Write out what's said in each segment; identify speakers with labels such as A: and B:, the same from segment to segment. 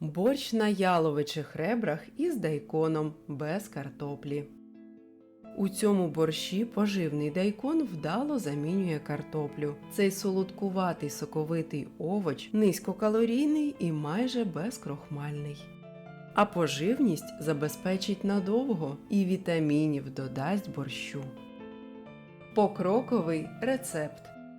A: Борщ на яловичих ребрах із дайконом без картоплі. У цьому борщі поживний дайкон вдало замінює картоплю. Цей солодкуватий соковитий овоч низькокалорійний і майже безкрохмальний. А поживність забезпечить надовго і вітамінів додасть борщу. Покроковий рецепт.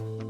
A: Thank you.